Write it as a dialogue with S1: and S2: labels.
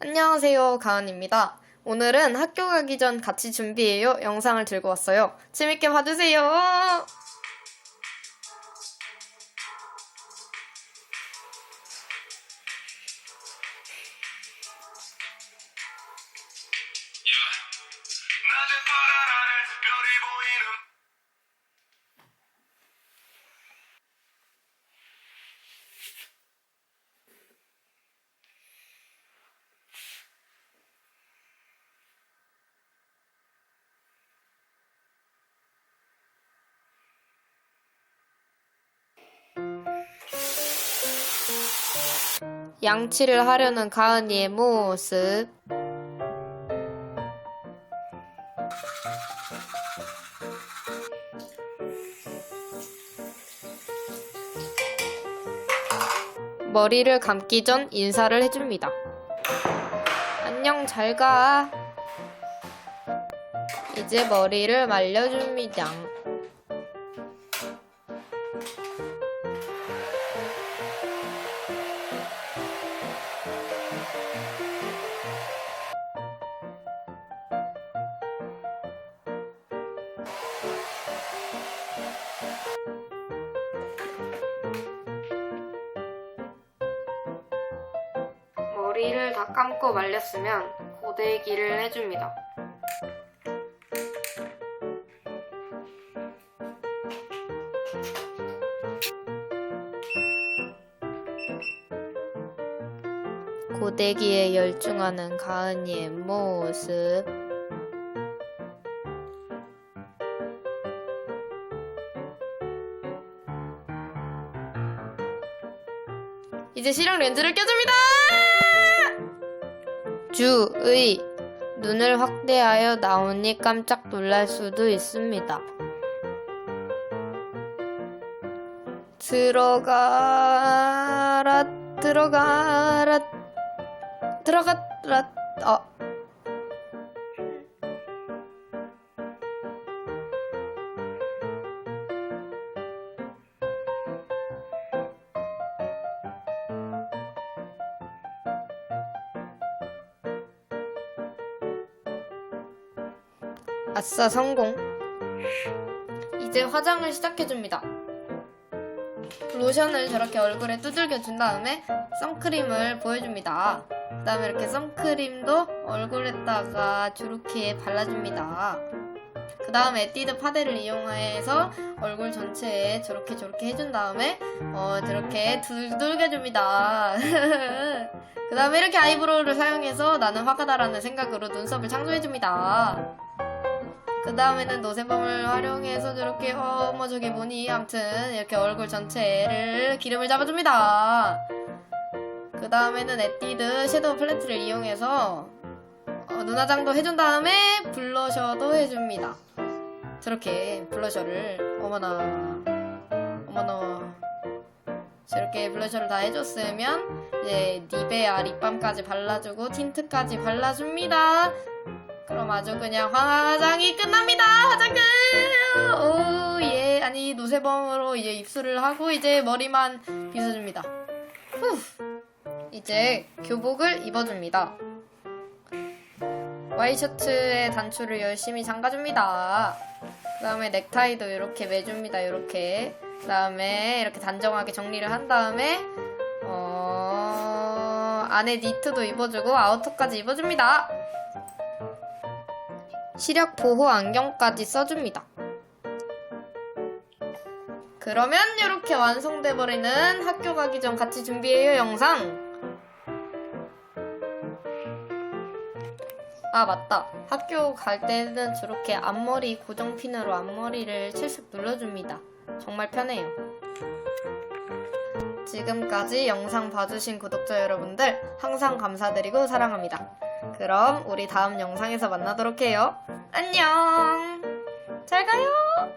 S1: 안녕하세요, 가은입니다. 오늘은 학교 가기 전 같이 준비해요 영상을 들고 왔어요. 재밌게 봐주세요.
S2: 낮
S1: 양치를 하려는 가은이의 모습. 머리를 감기 전 인사를 해줍니다. 안녕, 잘 가. 이제 머리를 말려줍니다. 머리를 다 감고 말렸으면 고데기를 해줍니다. 고데기에 열중하는 가은이의 모습. 이제 시력 렌즈를 껴줍니다! 주의! 눈을 확대하여 나오니 깜짝 놀랄 수도 있습니다. 들어가라, 들어가라, 들어가라, 어. 아싸, 성공. 이제 화장을 시작해줍니다. 로션을 저렇게 얼굴에 두들겨 준 다음에 선크림을 보여줍니다. 그 다음에 이렇게 선크림도 얼굴에다가 저렇게 발라줍니다. 그 다음에 에뛰드 파데를 이용해서 얼굴 전체에 저렇게 저렇게 해준 다음에 어 저렇게 두들겨줍니다. 그 다음에 이렇게 아이브로우를 사용해서 나는 화가 나라는 생각으로 눈썹을 창조해줍니다. 그 다음에는 노세범을 활용해서 저렇게 어머 저게 뭐니 암튼 이렇게 얼굴 전체를 기름을 잡아줍니다. 그 다음에는 에뛰드 섀도우 팔레트를 이용해서 어, 눈화장도 해준 다음에 블러셔도 해줍니다. 저렇게 블러셔를 어머나 어머나 저렇게 블러셔를 다 해줬으면 이제 니베아 립밤까지 발라주고 틴트까지 발라줍니다 그럼 아주 그냥 화장이 끝납니다. 화장 끝! 오, 예. 아니, 노세범으로 이제 입술을 하고 이제 머리만 빗어줍니다. 후. 이제 교복을 입어줍니다. 와이셔츠의 단추를 열심히 잠가줍니다. 그 다음에 넥타이도 이렇게 매줍니다. 이렇게. 그 다음에 이렇게 단정하게 정리를 한 다음에, 어, 안에 니트도 입어주고 아우터까지 입어줍니다. 시력 보호 안경까지 써줍니다. 그러면 이렇게 완성돼 버리는 학교 가기 전 같이 준비해요 영상. 아 맞다. 학교 갈 때는 저렇게 앞머리 고정핀으로 앞머리를 칠색 눌러줍니다. 정말 편해요. 지금까지 영상 봐주신 구독자 여러분들 항상 감사드리고 사랑합니다. 그럼 우리 다음 영상에서 만나도록 해요. 안녕. 잘 가요.